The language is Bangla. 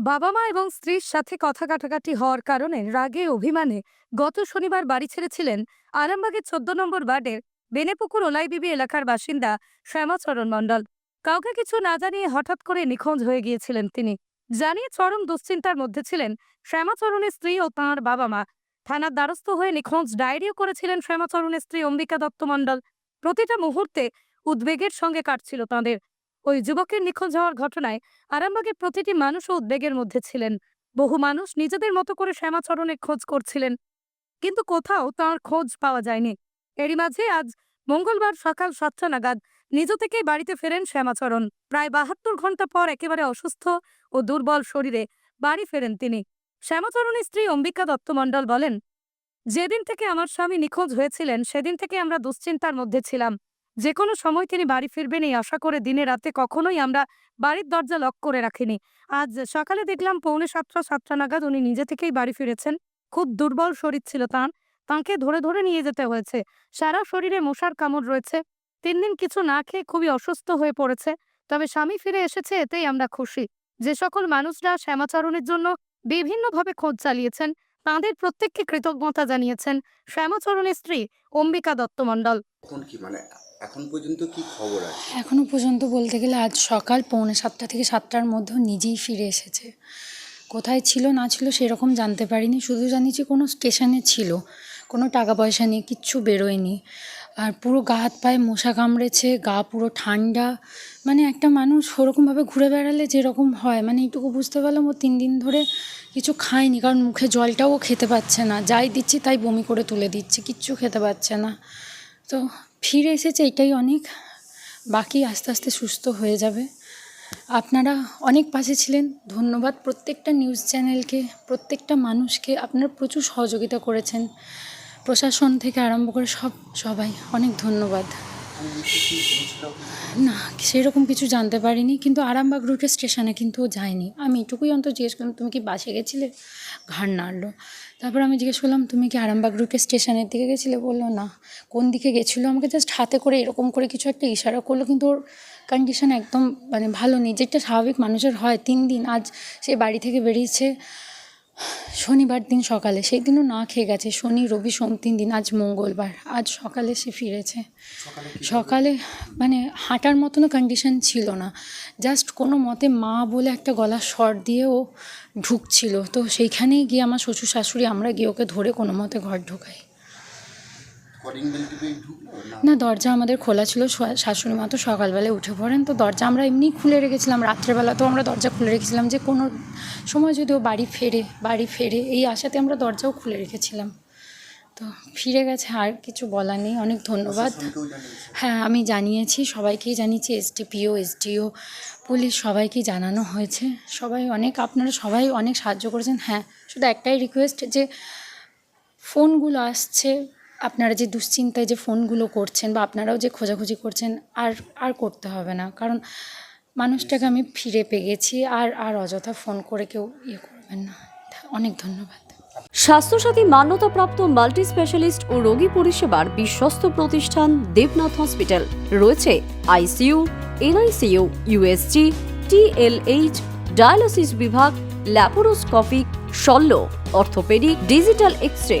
বাবা মা এবং স্ত্রীর সাথে কথা কাটাকাটি হওয়ার কারণে রাগে অভিমানে গত শনিবার বাড়ি ছেড়েছিলেন আরামবাগের চোদ্দ নম্বর ওয়ার্ডের বেনেপুকুর ওলাইবিবি এলাকার বাসিন্দা শ্যামাচরণ মণ্ডল। কাউকে কিছু না জানিয়ে হঠাৎ করে নিখোঁজ হয়ে গিয়েছিলেন তিনি। জানিয়ে চরম দুশ্চিন্তার মধ্যে ছিলেন শ্যামাচরণের স্ত্রী ও তাঁর বাবা মা থানার দ্বারস্থ হয়ে নিখোঁজ ডায়েরিও করেছিলেন শ্যামাচরণের স্ত্রী অম্বিকা দত্ত মণ্ডল। প্রতিটা মুহূর্তে উদ্বেগের সঙ্গে কাটছিল তাঁদের। ওই যুবকের নিখোঁজ হওয়ার ঘটনায় আরামবাগের প্রতিটি মানুষও উদ্বেগের মধ্যে ছিলেন। বহু মানুষ নিজেদের মতো করে শ্যামাচরণের খোঁজ করছিলেন। কিন্তু কোথাও তার খোঁজ পাওয়া যায়নি। এরই মাঝে আজ মঙ্গলবার সকাল সাতটা নাগাদ নিজ থেকেই বাড়িতে ফেরেন শ্যামাচরণ প্রায় বাহাত্তর ঘণ্টা পর একেবারে অসুস্থ ও দুর্বল শরীরে বাড়ি ফেরেন তিনি। শ্যামাচরণের স্ত্রী অম্বিকা দত্ত মণ্ডল বলেন, যেদিন থেকে আমার স্বামী নিখোঁজ হয়েছিলেন, সেদিন থেকে আমরা দুশ্চিন্তার মধ্যে ছিলাম। যে কোনো সময় তিনি বাড়ি ফিরবেন এই আশা করে দিনে রাতে কখনোই আমরা বাড়ির দরজা লক করে রাখিনি। আজ সকালে দেখলাম পৌনে সাতটা সাতটা নাগাদ উনি নিজে থেকেই বাড়ি ফিরেছেন। খুব দুর্বল শরীর ছিল তাঁর। তাঁকে ধরে ধরে নিয়ে যেতে হয়েছে। সারা শরীরে মশার কামড় রয়েছে। তিন দিন কিছু না খেয়ে খুবই অসুস্থ হয়ে পড়েছে। তবে স্বামী ফিরে এসেছে, এতেই আমরা খুশি। যে সকল মানুষরা শ্যামাচরণের জন্য বিভিন্নভাবে খোঁজ চালিয়েছেন তাঁদের প্রত্যেককে কৃতজ্ঞতা জানিয়েছেন শ্যামচরণের স্ত্রী অম্বিকা দত্ত মণ্ডল। এখন কি মানে এখন পর্যন্ত কি খবর আছে? এখনও পর্যন্ত বলতে গেলে আজ সকাল পৌনে সাতটা থেকে সাতটার মধ্যে নিজেই ফিরে এসেছে। কোথায় ছিল না ছিল সেরকম জানতে পারিনি শুধু জানি যে কোনো স্টেশনে ছিল কোনো টাকা পয়সা নিয়ে কিচ্ছু বেরোয়নি। আর পুরো গা হাত পায়ে মশা কামড়েছে, গা পুরো ঠান্ডা। মানে একটা মানুষ ওরকমভাবে ঘুরে বেড়ালে যেরকম হয় মানে এইটুকু বুঝতে পারলাম ও তিন দিন ধরে কিছু খায়নি, কারণ মুখে জলটাও খেতে পাচ্ছে না। যাই দিচ্ছি তাই বমি করে তুলে দিচ্ছে, কিচ্ছু খেতে পাচ্ছে না। তো ফিরে এসেছে এটাই অনেক, বাকি আস্তে আস্তে সুস্থ হয়ে যাবে। আপনারা অনেক পাশে ছিলেন, ধন্যবাদ। প্রত্যেকটা নিউজ চ্যানেলকে প্রত্যেকটা মানুষকে আপনারা প্রচুর সহযোগিতা করেছেন। প্রশাসন থেকে আরম্ভ করে সব সবাই অনেক ধন্যবাদ। না, সেরকম কিছু জানতে পারিনি, কিন্তু আরামবাগ রুটের স্টেশনে কিন্তু যায়নি। আমি এটুকুই অন্তত জিজ্ঞেস করলাম, তুমি কি বাসে গেছিলে? ঘাড় নাড়লো। তারপর আমি জিজ্ঞেস করলাম, তুমি কি আরামবাগ রুটের স্টেশনের দিকে গেছিলে? বলল, না। কোন দিকে গেছিল? আমাকে জাস্ট হাতে করে এরকম করে কিছু একটা ইশারা করল, কিন্তু ওর কন্ডিশন একদম মানে ভালো নেই। যেটা স্বাভাবিক মানুষের হয়, তিন দিন আজ সে বাড়ি থেকে বেরিয়েছে। শনিবার দিন সকালে সেই দিনও না খেয়ে গেছে। শনি রবি সোম তিন দিন আজ মঙ্গলবার। আজ সকালে সে ফিরেছে। সকালে মানে হাঁটার মতনও কন্ডিশন ছিল না। জাস্ট কোনো মতে মা বলে একটা গলা শর দিয়ে ও ঢুকছিল। তো সেইখানেই গিয়ে আমার শ্বশুর শাশুড়ি আমরা গিয়ে ওকে ধরে কোনো মতে ঘর ঢোকাই। না। দরজা আমাদের খোলা ছিল শাশুড়ি মা তো সকালবেলায় উঠে পড়েন তো দরজা আমরা এমনিই খুলে রেখেছিলাম রাত্রেবেলা তো আমরা দরজা খুলে রেখেছিলাম যে কোনো সময় যদি ও বাড়ি ফেরে বাড়ি ফেরে এই আশাতে আমরা দরজাও খুলে রেখেছিলাম। তো ফিরে গেছে আর কিছু বলার নেই অনেক ধন্যবাদ। হ্যাঁ আমি জানিয়েছি সবাইকেই জানিয়েছি এসডিপিও এসডিও পুলিশ সবাইকেই জানানো হয়েছে। সবাই অনেক আপনারা সবাই অনেক সাহায্য করেছেন। হ্যাঁ শুধু একটাই রিকোয়েস্ট যে ফোনগুলো আসছে আপনারা যে দুশ্চিন্তায় যে ফোনগুলো করছেন বা আপনারাও যে খোঁজাখুঁজি করছেন, আর আর করতে হবে না। কারণ মানুষটাকে আমি ফিরে পেয়ে গেছি আর আর অযথা ফোন করে কেউ ইয়ে করবেন না। অনেক ধন্যবাদ। স্বাস্থ্যসাথী মান্যতাপ্রাপ্ত মাল্টি স্পেশালিস্ট ও রোগী পরিষেবার বিশ্বস্ত প্রতিষ্ঠান দেবনাথ হসপিটাল। রয়েছে ICU, NICU USG TLH dialysis বিভাগ, ল্যাপারোস্কোপিক, শল্য, অর্থোপেডিক, ডিজিটাল এক্স রে